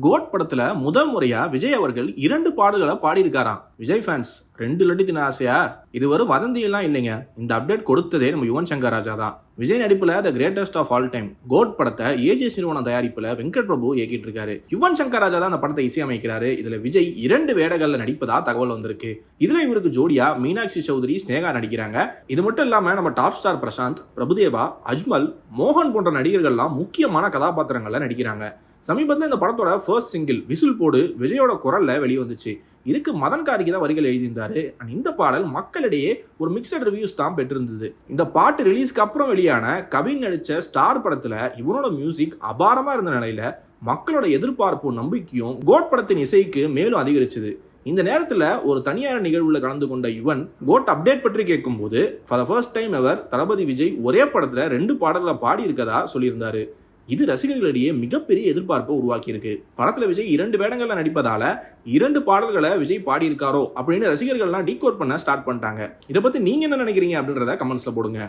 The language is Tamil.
கோட் படத்துல முதல் முறையா விஜய் அவர்கள் இரண்டு பாடல்களை பாடியிருக்காராம். விஜய் ஃபேன்ஸ் ரெண்டு லட்டு தின ஆசையா? இது ஒரு வதந்தி எல்லாம் இல்லைங்க. இந்த அப்டேட் கொடுத்ததே நம்ம யுவன் சங்கர் ராஜா தான். விஜய் நடிப்புல the greatest of all time GOAT படத்தை ஏஜே நிறுவனம் தயாரிப்புல வெங்கட் பிரபு இயக்கிட்டு இருக்காரு. யுவன் சங்கர் ராஜா தான் அந்த படத்தை இசையமைக்கிறாரு இதுல விஜய் இரண்டு வேடங்கள்ல நடிப்பதா தகவல் வந்திருக்கு. இதுல இவருக்கு ஜோடியா மீனாட்சி சௌதரி ஸ்னேகா நடிக்கிறாங்க. இது மட்டும் இல்லாம நம்ம டாப் ஸ்டார் பிரசாந்த் பிரபுதேவா அஜ்மல் மோகன் போன்ற நடிகர்கள்லாம் முக்கியமான கதாபாத்திரங்கள்ல நடிக்கிறாங்க. சமீபத்தில் இந்த படத்தோட ஃபர்ஸ்ட் சிங்கிள் விசில் போடு விஜயோட குரல்ல வெளிவந்துச்சு. இதுக்கு மதன் காரிக்கு தான் வரிகள் எழுதியிருந்தாரு. அண்ட் இந்த பாடல் மக்களிடையே ஒரு மிக்சட் ரிவ்யூஸ் தான் பெற்றிருந்தது. இந்த பாட்டு ரிலீஸ்க்கு அப்புறம் வெளியே வெளியான கவின் நடிச்ச ஸ்டார் படத்துல இவனோட மியூசிக் அபாரமா இருந்த நிலையில மக்களோட எதிர்பார்ப்பும் நம்பிக்கையும் கோட் படத்தின் இசைக்கு மேலும் அதிகரிச்சது. இந்த நேரத்தில் ஒரு தனியார் நிகழ்வுல கலந்து கொண்ட யுவன் கோட் அப்டேட் பற்றி கேட்கும்போது for the first time ever Thalapathy Vijay ஒரே படத்துல ரெண்டு பாடல்களை பாடி இருக்கதா சொல்லியிருந்தாரு. இது ரசிகர்களிடையே மிகப்பெரிய எதிர்பார்ப்பை உருவாக்கியிருக்கு. படத்துல விஜய் இரண்டு வேடங்கள்ல நடிப்பதால இரண்டு பாடல்களை விஜய் பாடியிருக்காரோ? அப்படின்னு ரசிகர்கள்லாம் டீகோட் பண்ண ஸ்டார்ட் பண்ணிட்டாங்க. இதை பத்தி நீங்க என்ன நினைக்கிறீங்க அப்படின்றத கமெண்ட்ஸ்ல போடுங்க.